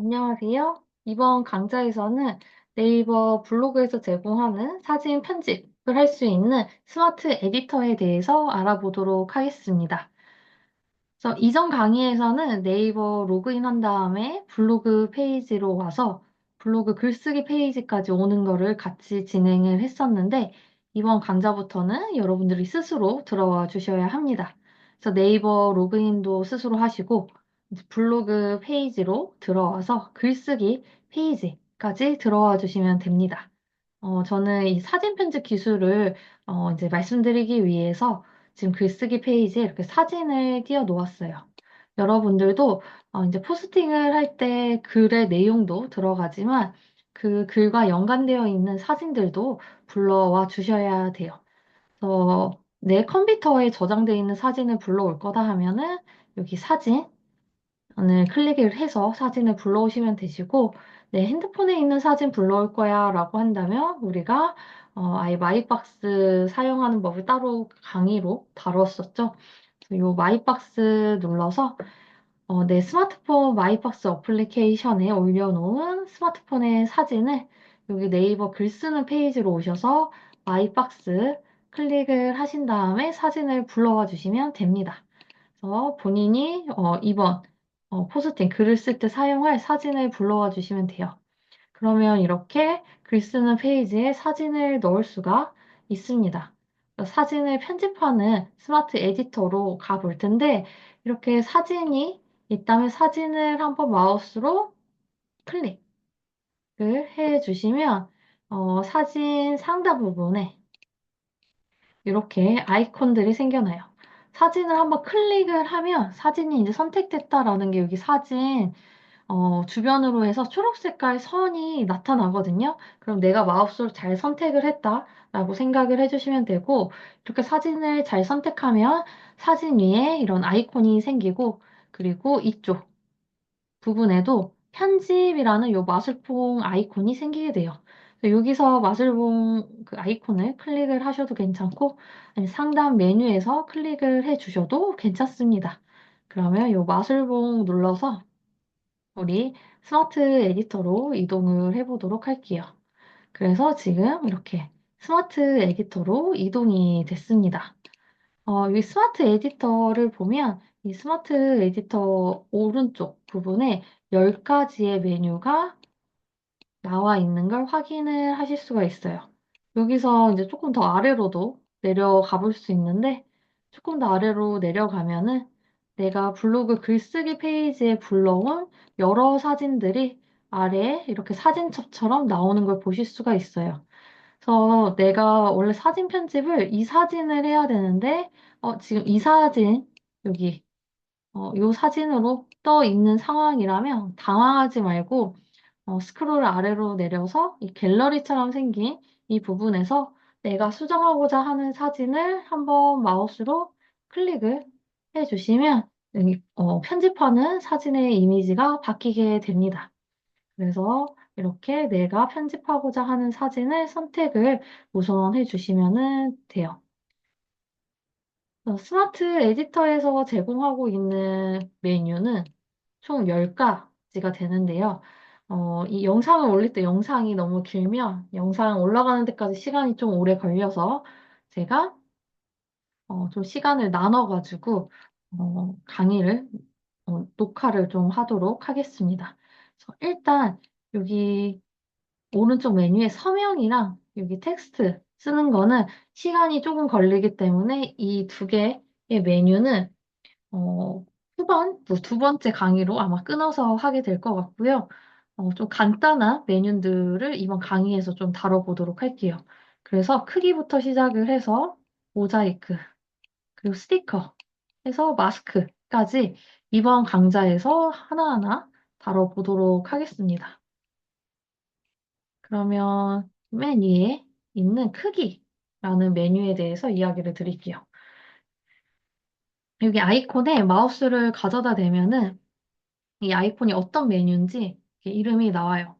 안녕하세요. 이번 강좌에서는 네이버 블로그에서 제공하는 사진 편집을 할 수 있는 스마트 에디터에 대해서 알아보도록 하겠습니다. 그래서 이전 강의에서는 네이버 로그인한 다음에 블로그 페이지로 와서 블로그 글쓰기 페이지까지 오는 거를 같이 진행을 했었는데 이번 강좌부터는 여러분들이 스스로 들어와 주셔야 합니다. 그래서 네이버 로그인도 스스로 하시고 블로그 페이지로 들어와서 글쓰기 페이지까지 들어와 주시면 됩니다. 어, 저는 이 사진 편집 기술을 어, 이제 말씀드리기 위해서 지금 글쓰기 페이지에 이렇게 사진을 띄워 놓았어요. 여러분들도 어, 이제 포스팅을 할 때 글의 내용도 들어가지만 그 글과 연관되어 있는 사진들도 불러와 주셔야 돼요. 그래서 내 컴퓨터에 저장되어 있는 사진을 불러올 거다 하면은 여기 사진 을 클릭을 해서 사진을 불러오시면 되시고 내 핸드폰에 있는 사진 불러올 거야 라고 한다면 우리가 어, 아예 마이박스 사용하는 법을 따로 강의로 다뤘었죠. 이 마이박스 눌러서 어, 내 스마트폰 마이박스 어플리케이션에 올려놓은 스마트폰의 사진을 여기 네이버 글 쓰는 페이지로 오셔서 마이박스 클릭을 하신 다음에 사진을 불러와 주시면 됩니다. 그래서 본인이 어, 이번 어, 포스팅 글을 쓸 때 사용할 사진을 불러와 주시면 돼요. 그러면 이렇게 글 쓰는 페이지에 사진을 넣을 수가 있습니다. 사진을 편집하는 스마트 에디터로 가볼 텐데 이렇게 사진이 있다면 사진을 한번 마우스로 클릭을 해 주시면 어, 사진 상단 부분에 이렇게 아이콘들이 생겨나요. 사진을 한번 클릭을 하면 사진이 이제 선택됐다라는 게 여기 사진 어, 주변으로 해서 초록 색깔 선이 나타나거든요. 그럼 내가 마우스로 잘 선택을 했다라고 생각을 해주시면 되고, 이렇게 사진을 잘 선택하면 사진 위에 이런 아이콘이 생기고, 그리고 이쪽 부분에도 편집이라는 요 마술봉 아이콘이 생기게 돼요. 여기서 마술봉 그 아이콘을 클릭을 하셔도 괜찮고, 상단 메뉴에서 클릭을 해 주셔도 괜찮습니다. 그러면 요 마술봉 눌러서 우리 스마트 에디터로 이동을 해보도록 할게요. 그래서 지금 이렇게 스마트 에디터로 이동이 됐습니다. 어, 이 스마트 에디터를 보면 이 스마트 에디터 오른쪽 부분에 10가지의 메뉴가 나와 있는 걸 확인을 하실 수가 있어요. 여기서 이제 조금 더 아래로도 내려가 볼 수 있는데 조금 더 아래로 내려가면은 내가 블로그 글쓰기 페이지에 불러온 여러 사진들이 아래에 이렇게 사진첩처럼 나오는 걸 보실 수가 있어요. 그래서 내가 원래 사진 편집을 이 사진을 해야 되는데 어, 지금 이 사진 여기 어, 이 사진으로 떠 있는 상황이라면 당황하지 말고 어, 스크롤 아래로 내려서 이 갤러리처럼 생긴 이 부분에서 내가 수정하고자 하는 사진을 한번 마우스로 클릭을 해주시면 어, 편집하는 사진의 이미지가 바뀌게 됩니다. 그래서 이렇게 내가 편집하고자 하는 사진을 선택을 우선 해주시면 돼요. 어, 스마트 에디터에서 제공하고 있는 메뉴는 총 10가지가 되는데요. 어, 이 영상을 올릴 때 영상이 너무 길면 영상 올라가는 데까지 시간이 좀 오래 걸려서 제가 어, 좀 시간을 나눠가지고 어, 강의를 어, 녹화를 좀 하도록 하겠습니다. 그래서 일단 여기 오른쪽 메뉴에 서명이랑 여기 텍스트 쓰는 거는 시간이 조금 걸리기 때문에 이 두 개의 메뉴는 어, 후반, 두 번째 강의로 아마 끊어서 하게 될 것 같고요. 어, 좀 간단한 메뉴들을 이번 강의에서 좀 다뤄보도록 할게요. 그래서 크기부터 시작을 해서 모자이크, 그리고 스티커, 해서 마스크까지 이번 강좌에서 하나하나 다뤄보도록 하겠습니다. 그러면 맨 위에 있는 크기라는 메뉴에 대해서 이야기를 드릴게요. 여기 아이콘에 마우스를 가져다 대면은 이 아이콘이 어떤 메뉴인지 이름이 나와요.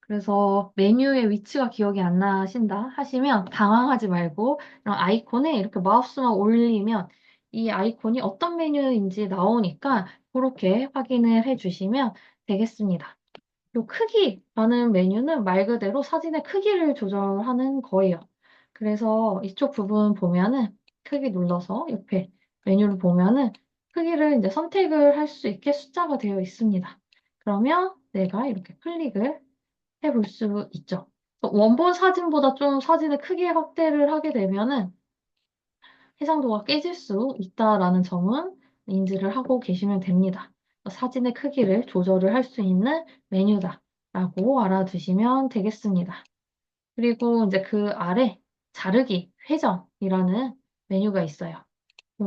그래서 메뉴의 위치가 기억이 안 나신다 하시면 당황하지 말고 이런 아이콘에 이렇게 마우스만 올리면 이 아이콘이 어떤 메뉴인지 나오니까 그렇게 확인을 해 주시면 되겠습니다. 요 크기라는 메뉴는 말 그대로 사진의 크기를 조절하는 거예요. 그래서 이쪽 부분 보면은 크기 눌러서 옆에 메뉴를 보면은 크기를 이제 선택을 할 수 있게 숫자가 되어 있습니다. 그러면 내가 이렇게 클릭을 해볼 수 있죠. 원본 사진보다 좀 사진의 크기 확대를 하게 되면은 해상도가 깨질 수 있다라는 점은 인지를 하고 계시면 됩니다. 사진의 크기를 조절을 할 수 있는 메뉴다라고 알아두시면 되겠습니다. 그리고 이제 그 아래 자르기, 회전이라는 메뉴가 있어요.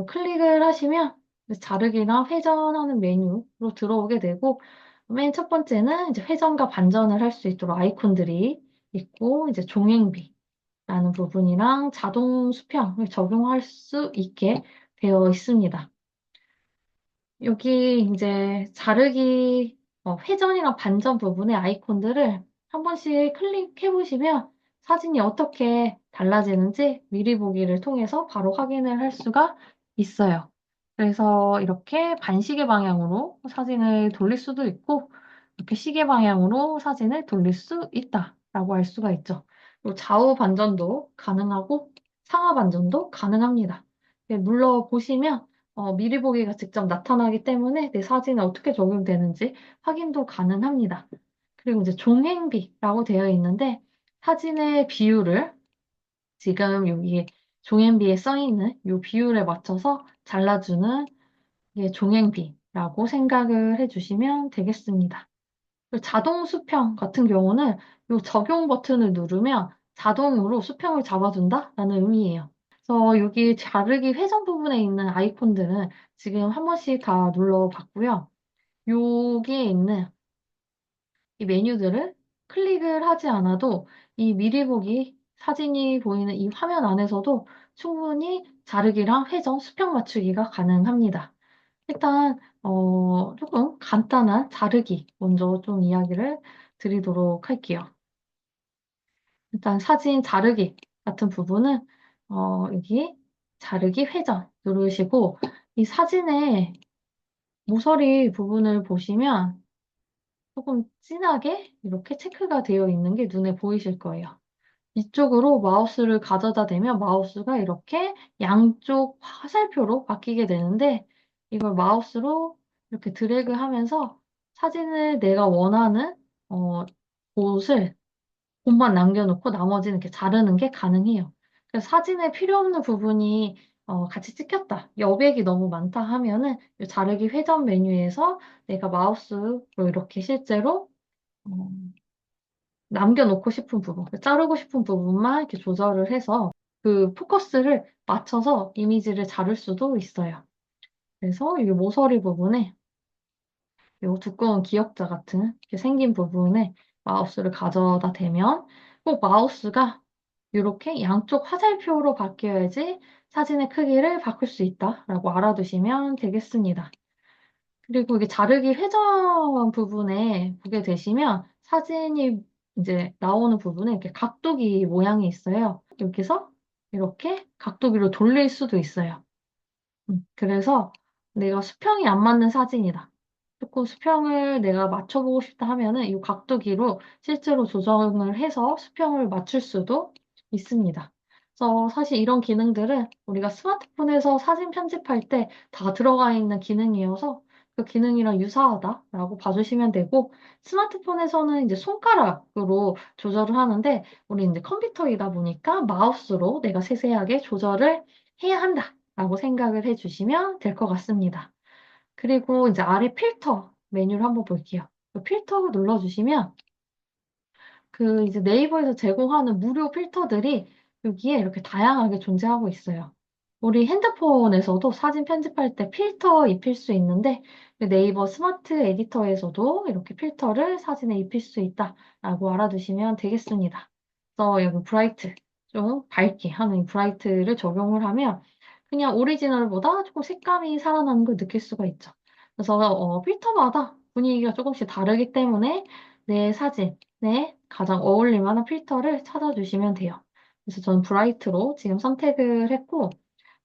클릭을 하시면 자르기나 회전하는 메뉴로 들어오게 되고 맨 첫 번째는 이제 회전과 반전을 할 수 있도록 아이콘들이 있고 이제 종횡비라는 부분이랑 자동 수평을 적용할 수 있게 되어 있습니다. 여기 이제 자르기 어, 회전이랑 반전 부분의 아이콘들을 한 번씩 클릭해 보시면 사진이 어떻게 달라지는지 미리 보기를 통해서 바로 확인을 할 수가 있어요. 그래서 이렇게 반시계 방향으로 사진을 돌릴 수도 있고 이렇게 시계 방향으로 사진을 돌릴 수 있다라고 할 수가 있죠. 그리고 좌우 반전도 가능하고 상하 반전도 가능합니다. 눌러 보시면 어, 미리 보기가 직접 나타나기 때문에 내 사진에 어떻게 적용되는지 확인도 가능합니다. 그리고 이제 종횡비라고 되어 있는데 사진의 비율을 지금 여기 종횡비에 써 있는 이 비율에 맞춰서 잘라주는 게 종횡비라고 생각을 해주시면 되겠습니다. 자동 수평 같은 경우는 이 적용 버튼을 누르면 자동으로 수평을 잡아준다라는 의미예요. 그래서 여기 자르기 회전 부분에 있는 아이콘들은 지금 한 번씩 다 눌러봤고요. 여기에 있는 이 메뉴들을 클릭을 하지 않아도 이 미리 보기 사진이 보이는 이 화면 안에서도 충분히 자르기랑 회전, 수평 맞추기가 가능합니다. 일단 어, 조금 간단한 자르기 먼저 좀 이야기를 드리도록 할게요. 일단 사진 자르기 같은 부분은 어, 여기 자르기 회전 누르시고 이 사진의 모서리 부분을 보시면 조금 진하게 이렇게 체크가 되어 있는 게 눈에 보이실 거예요. 이쪽으로 마우스를 가져다 대면 마우스가 이렇게 양쪽 화살표로 바뀌게 되는데 이걸 마우스로 이렇게 드래그 하면서 사진을 내가 원하는 어, 곳을 곳만 남겨놓고 나머지는 이렇게 자르는 게 가능해요. 그래서 사진에 필요 없는 부분이 어, 같이 찍혔다. 여백이 너무 많다 하면은 이 자르기 회전 메뉴에서 내가 마우스로 이렇게 실제로 어, 남겨놓고 싶은 부분, 자르고 싶은 부분만 이렇게 조절을 해서 그 포커스를 맞춰서 이미지를 자를 수도 있어요. 그래서 이 모서리 부분에 이 두꺼운 기역자 같은 이렇게 생긴 부분에 마우스를 가져다 대면 꼭 마우스가 이렇게 양쪽 화살표로 바뀌어야지 사진의 크기를 바꿀 수 있다라고 알아두시면 되겠습니다. 그리고 이게 자르기 회전 부분에 보게 되시면 사진이 이제 나오는 부분에 이렇게 각도기 모양이 있어요. 여기서 이렇게 각도기로 돌릴 수도 있어요. 음, 그래서 내가 수평이 안 맞는 사진이다. 조금 수평을 내가 맞춰보고 싶다 하면은 이 각도기로 실제로 조정을 해서 수평을 맞출 수도 있습니다. 그래서 사실 이런 기능들은 우리가 스마트폰에서 사진 편집할 때 다 들어가 있는 기능이어서 그 기능이랑 유사하다라고 봐주시면 되고 스마트폰에서는 이제 손가락으로 조절을 하는데 우리 이제 컴퓨터이다 보니까 마우스로 내가 세세하게 조절을 해야 한다라고 생각을 해주시면 될 것 같습니다. 그리고 이제 아래 필터 메뉴를 한번 볼게요. 그 필터 눌러주시면 그 이제 네이버에서 제공하는 무료 필터들이 여기에 이렇게 다양하게 존재하고 있어요. 우리 핸드폰에서도 사진 편집할 때 필터 입힐 수 있는데 네이버 스마트 에디터에서도 이렇게 필터를 사진에 입힐 수 있다라고 알아두시면 되겠습니다. 그래서 여기 브라이트, 좀 밝게 하는 브라이트를 적용을 하면 그냥 오리지널보다 조금 색감이 살아나는 걸 느낄 수가 있죠. 그래서 어, 필터마다 분위기가 조금씩 다르기 때문에 내 사진에 가장 어울릴 만한 필터를 찾아주시면 돼요. 그래서 저는 브라이트로 지금 선택을 했고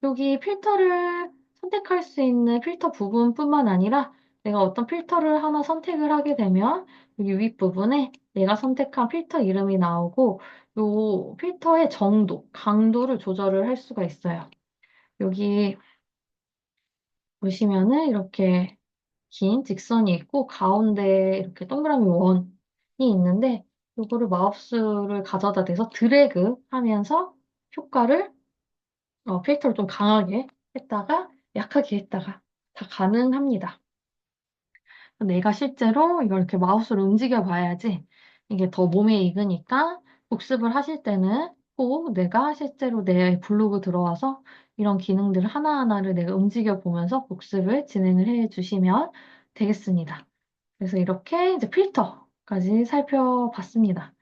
여기 필터를 선택할 수 있는 필터 부분뿐만 아니라 내가 어떤 필터를 하나 선택을 하게 되면 여기 윗부분에 내가 선택한 필터 이름이 나오고 요 필터의 정도, 강도를 조절을 할 수가 있어요. 여기 보시면은 이렇게 긴 직선이 있고 가운데 이렇게 동그라미 원이 있는데 이거를 마우스를 가져다 대서 드래그 하면서 효과를 어, 필터를 좀 강하게 했다가 약하게 했다가 다 가능합니다. 내가 실제로 이걸 이렇게 마우스로 움직여 봐야지 이게 더 몸에 익으니까 복습을 하실 때는 꼭 내가 실제로 내 블로그 들어와서 이런 기능들 하나하나를 내가 움직여 보면서 복습을 진행을 해 주시면 되겠습니다. 그래서 이렇게 이제 필터까지 살펴봤습니다.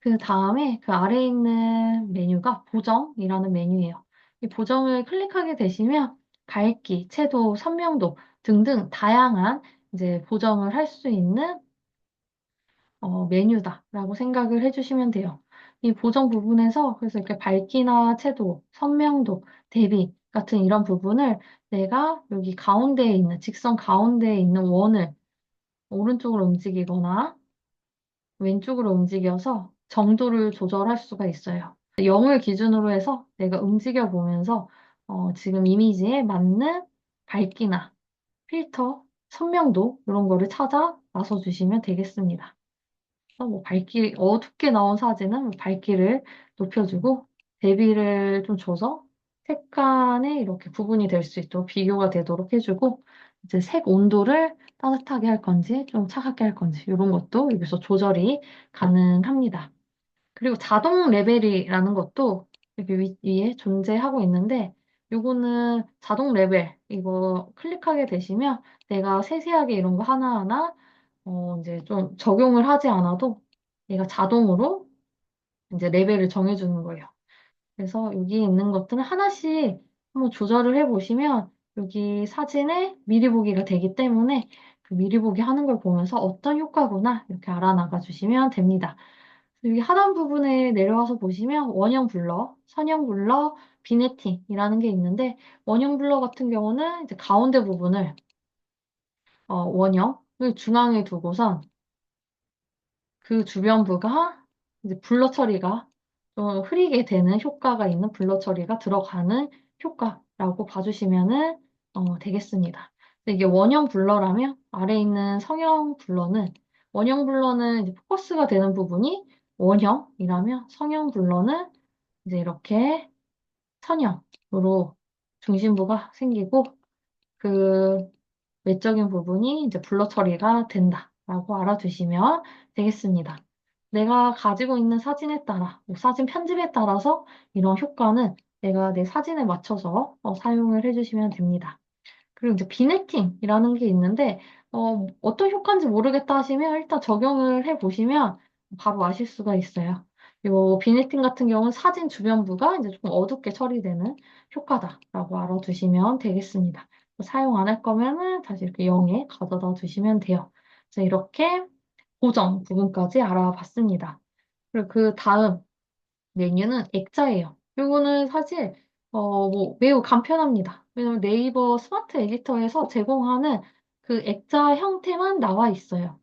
그 다음에 그 아래에 있는 메뉴가 보정이라는 메뉴예요. 이 보정을 클릭하게 되시면 밝기, 채도, 선명도 등등 다양한 이제 보정을 할 수 있는 어, 메뉴다라고 생각을 해주시면 돼요. 이 보정 부분에서 그래서 이렇게 밝기나 채도, 선명도, 대비 같은 이런 부분을 내가 여기 가운데에 있는 직선 가운데에 있는 원을 오른쪽으로 움직이거나 왼쪽으로 움직여서 정도를 조절할 수가 있어요. 0을 기준으로 해서 내가 움직여 보면서 어, 지금 이미지에 맞는 밝기나 필터, 선명도 이런 거를 찾아 나서 주시면 되겠습니다. 뭐 밝기 어둡게 나온 사진은 뭐 밝기를 높여주고 대비를 좀 줘서 색감에 이렇게 구분이 될 수 있도록 비교가 되도록 해주고 이제 색 온도를 따뜻하게 할 건지 좀 차갑게 할 건지 이런 것도 여기서 조절이 가능합니다. 그리고 자동 레벨이라는 것도 여기 위, 위에 존재하고 있는데 요거는 자동 레벨 이거 클릭하게 되시면 내가 세세하게 이런 거 하나하나 어 이제 좀 적용을 하지 않아도 얘가 자동으로 이제 레벨을 정해주는 거예요. 그래서 여기 있는 것들은 하나씩 한번 조절을 해보시면 여기 사진에 미리 보기가 되기 때문에 그 미리 보기 하는 걸 보면서 어떤 효과구나 이렇게 알아나가 주시면 됩니다. 여기 하단 부분에 내려와서 보시면 원형 블러, 선형 블러, 비네팅이라는 게 있는데 원형 블러 같은 경우는 이제 가운데 부분을 어, 원형을 중앙에 두고선 그 주변부가 이제 블러 처리가 좀 흐리게 되는 효과가 있는 블러 처리가 들어가는 효과라고 봐주시면 어, 되겠습니다. 이게 원형 블러라면 아래 있는 성형 블러는 원형 블러는 포커스가 되는 부분이 원형이라면 성형 블러는 이제 이렇게 선형으로 중심부가 생기고 그 외적인 부분이 이제 블러 처리가 된다라고 알아두시면 되겠습니다. 내가 가지고 있는 사진에 따라, 뭐 사진 편집에 따라서 이런 효과는 내가 내 사진에 맞춰서 어, 사용을 해주시면 됩니다. 그리고 이제 비네팅이라는 게 있는데 어, 어떤 효과인지 모르겠다 하시면 일단 적용을 해보시면 바로 아실 수가 있어요. 요 비네팅 같은 경우는 사진 주변부가 이제 좀 어둡게 처리되는 효과다라고 알아두시면 되겠습니다. 사용 안 할 거면은 다시 이렇게 0에 가져다 두시면 돼요. 그래서 이렇게 고정 부분까지 알아봤습니다. 그리고 그 다음 메뉴는 액자예요. 이거는 사실 어, 뭐 매우 간편합니다. 왜냐면 네이버 스마트 에디터에서 제공하는 그 액자 형태만 나와 있어요.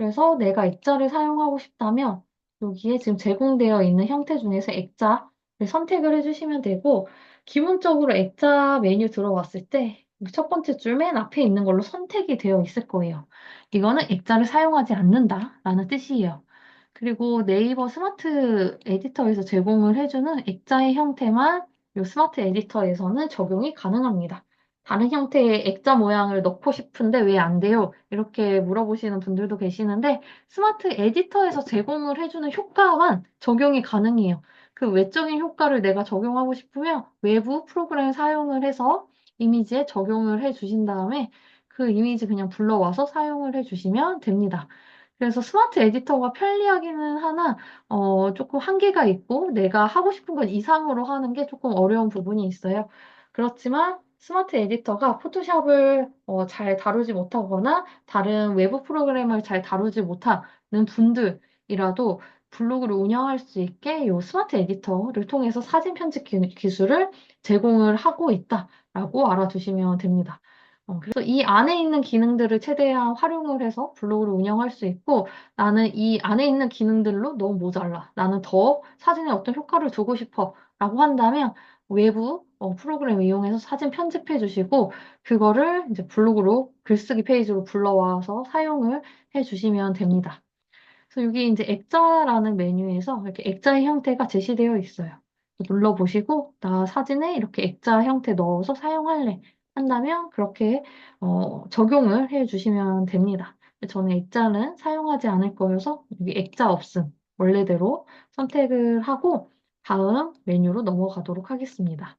그래서 내가 액자를 사용하고 싶다면 여기에 지금 제공되어 있는 형태 중에서 액자를 선택을 해주시면 되고 기본적으로 액자 메뉴 들어왔을 때 첫 번째 줄 맨 앞에 있는 걸로 선택이 되어 있을 거예요. 이거는 액자를 사용하지 않는다 라는 뜻이에요. 그리고 네이버 스마트 에디터에서 제공을 해주는 액자의 형태만 이 스마트 에디터에서는 적용이 가능합니다. 다른 형태의 액자 모양을 넣고 싶은데 왜 안 돼요? 이렇게 물어보시는 분들도 계시는데 스마트 에디터에서 제공을 해주는 효과만 적용이 가능해요. 그 외적인 효과를 내가 적용하고 싶으면 외부 프로그램 사용을 해서 이미지에 적용을 해 주신 다음에 그 이미지 그냥 불러와서 사용을 해 주시면 됩니다. 그래서 스마트 에디터가 편리하기는 하나, 어, 조금 한계가 있고, 내가 하고 싶은 것 이상으로 하는 게 조금 어려운 부분이 있어요. 그렇지만, 스마트 에디터가 포토샵을 어, 잘 다루지 못하거나, 다른 외부 프로그램을 잘 다루지 못하는 분들이라도 블로그를 운영할 수 있게 이 스마트 에디터를 통해서 사진 편집 기, 기술을 제공을 하고 있다라고 알아두시면 됩니다. 어, 그래서 이 안에 있는 기능들을 최대한 활용을 해서 블로그를 운영할 수 있고 나는 이 안에 있는 기능들로 너무 모자라. 나는 더 사진에 어떤 효과를 주고 싶어. 라고 한다면 외부 어, 프로그램 이용해서 사진 편집해 주시고 그거를 이제 블로그로 글쓰기 페이지로 불러와서 사용을 해 주시면 됩니다. 그래서 여기 이제 액자라는 메뉴에서 이렇게 액자의 형태가 제시되어 있어요. 눌러보시고 나 사진에 이렇게 액자 형태 넣어서 사용할래 한다면 그렇게 어, 적용을 해 주시면 됩니다. 저는 액자는 사용하지 않을 거여서 여기 액자 없음 원래대로 선택을 하고 다음 메뉴로 넘어가도록 하겠습니다.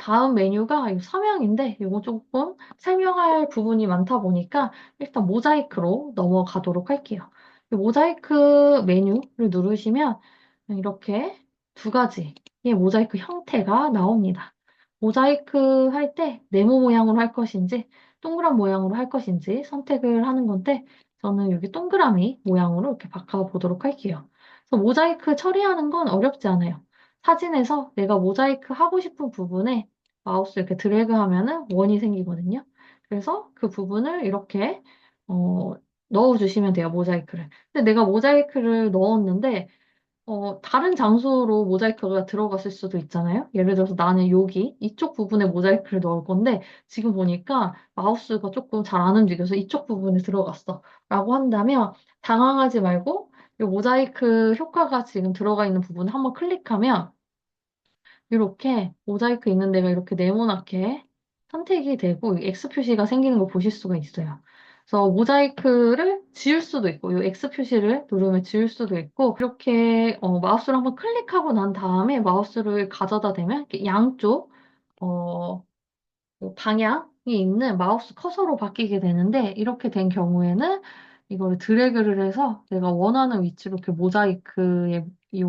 다음 메뉴가 이 서명인데 이거 조금 설명할 부분이 많다 보니까 일단 모자이크로 넘어가도록 할게요. 이 모자이크 메뉴를 누르시면 이렇게 두 가지의 모자이크 형태가 나옵니다. 모자이크 할 때 네모 모양으로 할 것인지 동그란 모양으로 할 것인지 선택을 하는 건데 저는 여기 동그라미 모양으로 이렇게 바꿔보도록 할게요. 모자이크 처리하는 건 어렵지 않아요. 사진에서 내가 모자이크 하고 싶은 부분에 마우스 이렇게 드래그 하면은 원이 생기거든요. 그래서 그 부분을 이렇게 어, 넣어주시면 돼요, 모자이크를. 근데 내가 모자이크를 넣었는데 어, 다른 장소로 모자이크가 들어갔을 수도 있잖아요. 예를 들어서 나는 여기 이쪽 부분에 모자이크를 넣을 건데 지금 보니까 마우스가 조금 잘 안 움직여서 이쪽 부분에 들어갔어. 라고 한다면 당황하지 말고 이 모자이크 효과가 지금 들어가 있는 부분을 한번 클릭하면 이렇게 모자이크 있는 데가 이렇게 네모나게 선택이 되고 X 표시가 생기는 걸 보실 수가 있어요. 그래서 모자이크를 지울 수도 있고 이 X 표시를 누르면 지울 수도 있고 이렇게 어, 마우스를 한번 클릭하고 난 다음에 마우스를 가져다 대면 양쪽 어, 뭐 방향이 있는 마우스 커서로 바뀌게 되는데 이렇게 된 경우에는 이거를 드래그를 해서 내가 원하는 위치로 이렇게 모자이크의 이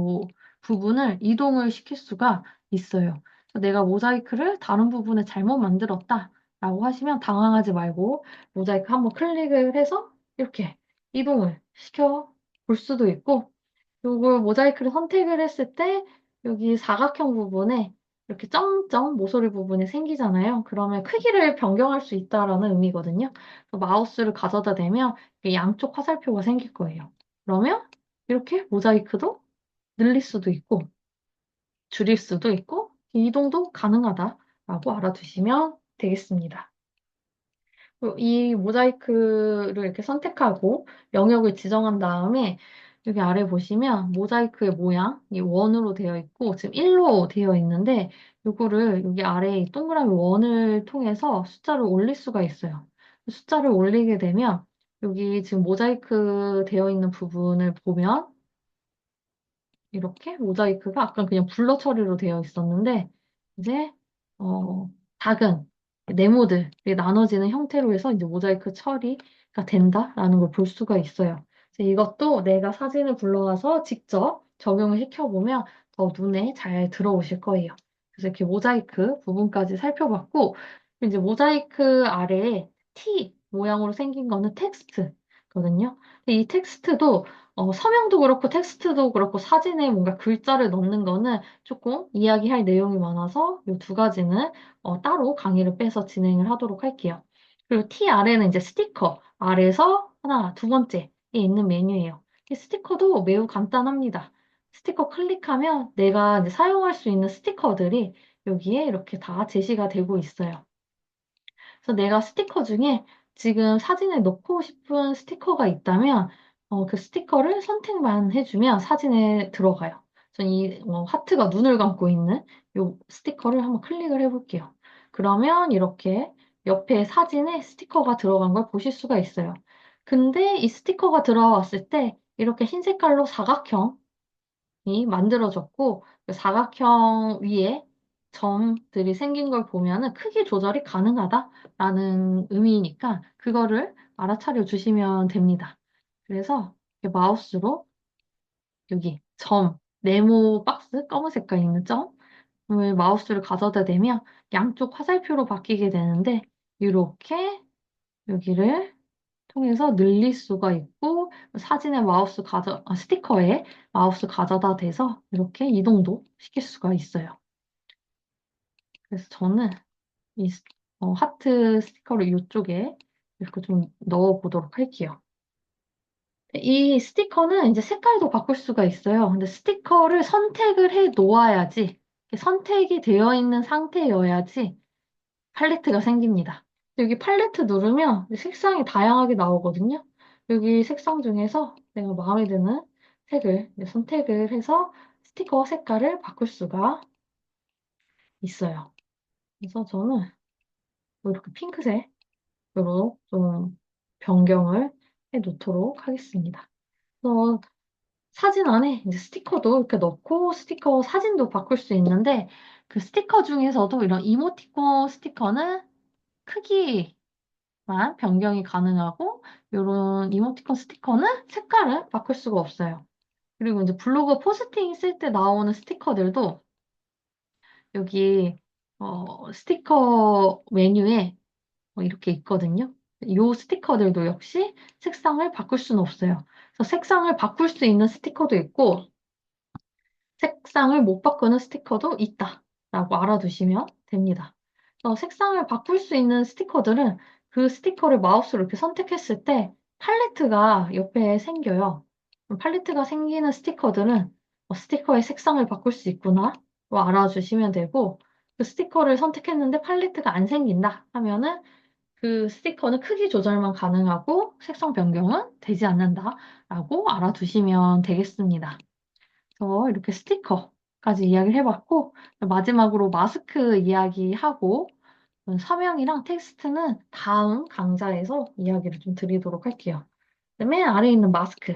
부분을 이동을 시킬 수가 있어요. 내가 모자이크를 다른 부분에 잘못 만들었다 라고 하시면 당황하지 말고 모자이크 한번 클릭을 해서 이렇게 이동을 시켜 볼 수도 있고 요걸 모자이크를 선택을 했을 때 여기 사각형 부분에 이렇게 점점 모서리 부분이 생기잖아요. 그러면 크기를 변경할 수 있다라는 의미거든요. 마우스를 가져다 대면 양쪽 화살표가 생길 거예요. 그러면 이렇게 모자이크도 늘릴 수도 있고 줄일 수도 있고 이동도 가능하다라고 알아두시면 되겠습니다. 이 모자이크를 이렇게 선택하고 영역을 지정한 다음에 여기 아래 보시면 모자이크의 모양이 원으로 되어 있고 지금 1로 되어 있는데 이거를 여기 아래 동그라미 원을 통해서 숫자를 올릴 수가 있어요. 숫자를 올리게 되면 여기 지금 모자이크 되어 있는 부분을 보면 이렇게 모자이크가 아까 그냥 블러 처리로 되어 있었는데 이제 어, 작은 네모들이 나눠지는 형태로 해서 이제 모자이크 처리가 된다라는 걸 볼 수가 있어요. 이것도 내가 사진을 불러와서 직접 적용을 시켜보면 더 눈에 잘 들어오실 거예요. 그래서 이렇게 모자이크 부분까지 살펴봤고 이제 모자이크 아래에 T 모양으로 생긴 거는 텍스트거든요. 이 텍스트도 어, 서명도 그렇고 텍스트도 그렇고 사진에 뭔가 글자를 넣는 거는 조금 이야기할 내용이 많아서 이 두 가지는 어, 따로 강의를 빼서 진행을 하도록 할게요. 그리고 T 아래는 이제 스티커 아래서 하나, 두 번째에 있는 메뉴예요. 이 스티커도 매우 간단합니다. 스티커 클릭하면 내가 이제 사용할 수 있는 스티커들이 여기에 이렇게 다 제시가 되고 있어요. 그래서 내가 스티커 중에 지금 사진에 넣고 싶은 스티커가 있다면 어, 그 스티커를 선택만 해주면 사진에 들어가요. 전이 어, 하트가 눈을 감고 있는 이 스티커를 한번 클릭을 해볼게요. 그러면 이렇게 옆에 사진에 스티커가 들어간 걸 보실 수가 있어요. 근데 이 스티커가 들어왔을 때 이렇게 흰 색깔로 사각형이 만들어졌고 그 사각형 위에 점들이 생긴 걸 보면은 크기 조절이 가능하다라는 의미니까 그거를 알아차려 주시면 됩니다. 그래서 마우스로 여기 점, 네모 박스, 검은 색깔 있는 점을 마우스를 가져다 대면 양쪽 화살표로 바뀌게 되는데 이렇게 여기를 통해서 늘릴 수가 있고 사진에 마우스 가져 아, 스티커에 마우스 가져다 대서 이렇게 이동도 시킬 수가 있어요. 그래서 저는 이 어, 하트 스티커를 이쪽에 이렇게 좀 넣어 보도록 할게요. 이 스티커는 이제 색깔도 바꿀 수가 있어요. 근데 스티커를 선택을 해 놓아야지, 선택이 되어 있는 상태여야지 팔레트가 생깁니다. 여기 팔레트 누르면 색상이 다양하게 나오거든요. 여기 색상 중에서 내가 마음에 드는 색을 선택을 해서 스티커 색깔을 바꿀 수가 있어요. 그래서 저는 뭐 이렇게 핑크색으로 좀 변경을 해 놓도록 하겠습니다. 그래서 사진 안에 이제 스티커도 이렇게 넣고 스티커 사진도 바꿀 수 있는데 그 스티커 중에서도 이런 이모티콘 스티커는 크기만 변경이 가능하고 이런 이모티콘 스티커는 색깔을 바꿀 수가 없어요. 그리고 이제 블로그 포스팅 쓸 때 나오는 스티커들도 여기 어, 스티커 메뉴에 뭐 이렇게 있거든요. 이 스티커들도 역시 색상을 바꿀 수는 없어요. 그래서 색상을 바꿀 수 있는 스티커도 있고 색상을 못 바꾸는 스티커도 있다라고 알아두시면 됩니다. 그래서 색상을 바꿀 수 있는 스티커들은 그 스티커를 마우스로 이렇게 선택했을 때 팔레트가 옆에 생겨요. 팔레트가 생기는 스티커들은 어, 스티커의 색상을 바꿀 수 있구나 알아주시면 되고 그 스티커를 선택했는데 팔레트가 안 생긴다 하면은 그 스티커는 크기 조절만 가능하고 색상 변경은 되지 않는다라고 알아두시면 되겠습니다. 그래서 이렇게 스티커 까지 이야기를 해봤고 마지막으로 마스크 이야기하고 서명이랑 텍스트는 다음 강좌에서 이야기를 좀 드리도록 할게요. 맨 아래에 있는 마스크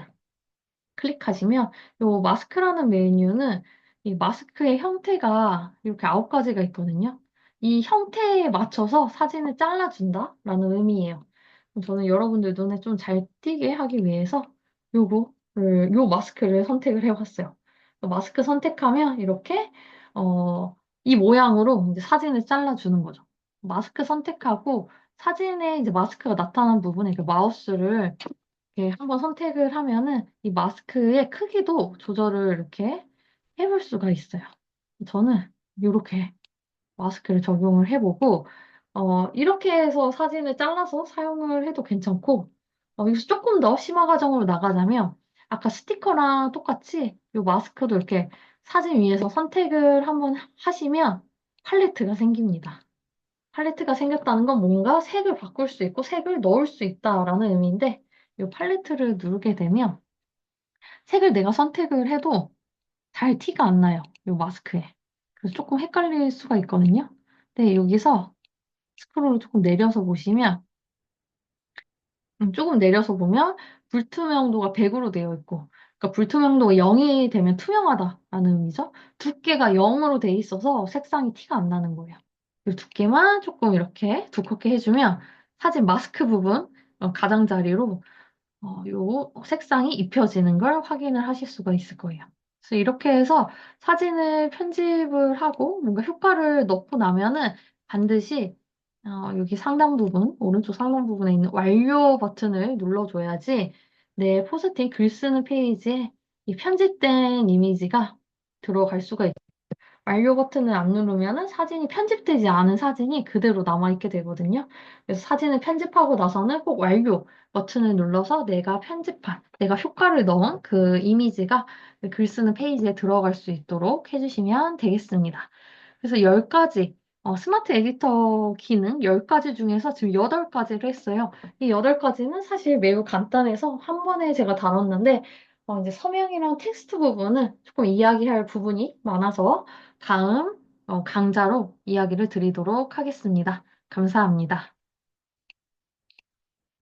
클릭하시면 이 마스크라는 메뉴는 이 마스크의 형태가 이렇게 아홉 가지가 있거든요. 이 형태에 맞춰서 사진을 잘라준다라는 의미예요. 저는 여러분들 눈에 좀 잘 띄게 하기 위해서 요거를, 요 마스크를 선택을 해봤어요. 마스크 선택하면 이렇게, 어, 이 모양으로 이제 사진을 잘라주는 거죠. 마스크 선택하고 사진에 이제 마스크가 나타난 부분에 이렇게 마우스를 이렇게 한번 선택을 하면은 이 마스크의 크기도 조절을 이렇게 해볼 수가 있어요. 저는 이렇게 마스크를 적용을 해보고 어, 이렇게 해서 사진을 잘라서 사용을 해도 괜찮고 어, 여기서 조금 더 심화 과정으로 나가자면 아까 스티커랑 똑같이 이 마스크도 이렇게 사진 위에서 선택을 한번 하시면 팔레트가 생깁니다. 팔레트가 생겼다는 건 뭔가 색을 바꿀 수 있고 색을 넣을 수 있다라는 의미인데 이 팔레트를 누르게 되면 색을 내가 선택을 해도 잘 티가 안 나요. 이 마스크에. 그래서 조금 헷갈릴 수가 있거든요. 근데 여기서 스크롤을 조금 내려서 보시면 음, 조금 내려서 보면 불투명도가 100으로 되어 있고 그러니까 불투명도가 0이 되면 투명하다라는 의미죠. 두께가 0으로 돼 있어서 색상이 티가 안 나는 거예요. 이 두께만 조금 이렇게 두껍게 해주면 사진 마스크 부분 어, 가장자리로 어, 요 색상이 입혀지는 걸 확인을 하실 수가 있을 거예요. 그래서 이렇게 해서 사진을 편집을 하고 뭔가 효과를 넣고 나면은 반드시 어, 여기 상단 부분, 오른쪽 상단 부분에 있는 완료 버튼을 눌러줘야지 내 포스팅 글 쓰는 페이지에 이 편집된 이미지가 들어갈 수가 있어요. 완료 버튼을 안 누르면 사진이 편집되지 않은 사진이 그대로 남아있게 되거든요. 그래서 사진을 편집하고 나서는 꼭 완료 버튼을 눌러서 내가 편집한, 내가 효과를 넣은 그 이미지가 글 쓰는 페이지에 들어갈 수 있도록 해주시면 되겠습니다. 그래서 10가지, 어, 스마트 에디터 기능 10가지 중에서 지금 8가지를 했어요. 이 8가지는 사실 매우 간단해서 한 번에 제가 다뤘는데, 어, 이제 서명이랑 텍스트 부분은 조금 이야기할 부분이 많아서 다음 어, 강좌로 이야기를 드리도록 하겠습니다. 감사합니다.